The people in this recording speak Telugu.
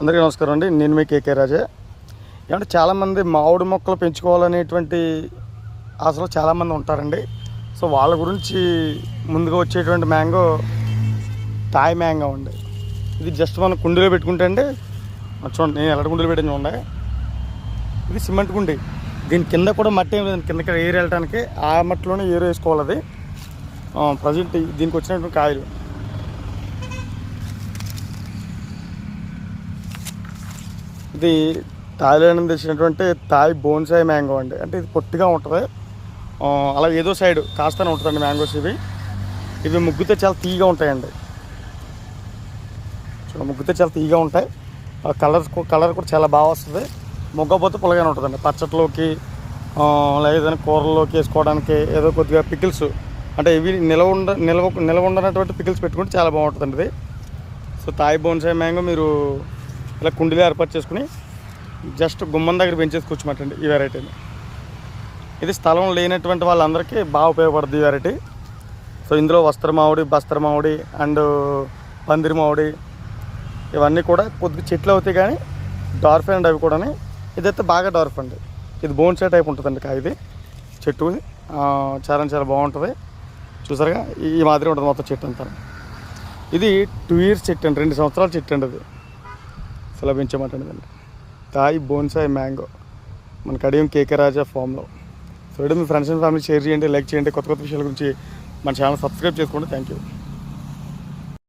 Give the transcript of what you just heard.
అందరికీ నమస్కారం అండి. నేను మీ కేకే రాజా. ఏమంటే చాలామంది మామిడి మొక్కలు పెంచుకోవాలనేటువంటి ఆశలో చాలామంది ఉంటారండి. సో వాళ్ళ గురించి ముందుగా వచ్చేటువంటి మ్యాంగో తాయ్ మ్యాంగో అండి. ఇది జస్ట్ మనం కుండీలో పెట్టుకుంటే అండి చూడండి నేను ఎలాంటి కుండీలో పెట్టాను చూడండి. ఇది సిమెంట్ కుండీ. దీని కింద కూడా మట్టి ఏం లేదండి. కిందకి ఏరు వెళ్ళటానికి ఆ మట్టిలోనే ఏరు వేసుకోవాలి అది. ప్రజెంట్ దీనికి వచ్చినటువంటి కాయలు. ఇది థాయిలాండ్ నుంచి తెచ్చినటువంటి థాయ్ బోన్సాయ్ మ్యాంగో అండి. అంటే ఇది పొట్టిగా ఉంటుంది. అలా ఏదో సైడ్ కాస్తనే ఉంటుందండి మ్యాంగోస్ ఇవి. ఇవి ముగ్గుతే చాలా తీయగా ఉంటాయండి. చూడ ముగ్గుతే చాలా తీయగా ఉంటాయి. కలర్ కలర్ కూడా చాలా బాగా వస్తుంది. మొగ్గపోతే పుల్లగానే ఉంటుందండి. పచ్చట్లోకి లేదని కూరల్లోకి వేసుకోవడానికి ఏదో కొద్దిగా పికిల్స్ అంటే ఇవి నిలవ ఉండ నిలవ నిలవ ఉండనటువంటి పికిల్స్ పెట్టుకుంటే చాలా బాగుంటుందండి ఇది. సో తాయి బోన్సాయ్ మ్యాంగో మీరు ఇలా కుండీలో ఏర్పాటు చేసుకుని జస్ట్ గుమ్మం దగ్గర పెంచేసుకోవచ్చమంటండి ఈ వెరైటీని. ఇది స్థలం లేనటువంటి వాళ్ళందరికీ బాగా ఉపయోగపడుతుంది ఈ వెరైటీ. సో ఇందులో వస్త్ర మామిడి బస్త్ర మామిడి అండ్ పందిరి మామిడి ఇవన్నీ కూడా కొద్దిగా చెట్లు అవుతాయి కానీ డార్ఫ్ అండ్ అవి కూడా ఇదైతే బాగా డార్ఫ్ అండి. ఇది బోన్సే టైప్ ఉంటుందండి కాయ ఇది. చెట్టు చాలా చాలా బాగుంటుంది. చూసారుగా ఈ ఈ మాదిరి ఉంటుంది మొత్తం చెట్టు అంతా. ఇది టూ ఇయర్స్ చెట్టు అండి రెండు సంవత్సరాల చెట్టు అండి అది. అసలు పెంచమంటండి తాయి బోన్సాయ్ మ్యాంగో. మన కడియం కేకే రాజా ఫామ్లో. సో మీ ఫ్రెండ్స్ అండ్ ఫ్యామిలీ షేర్ చేయండి లైక్ చేయండి కొత్త కొత్త విషయాల గురించి మన ఛానల్ సబ్స్క్రైబ్ చేసుకోండి. Thank you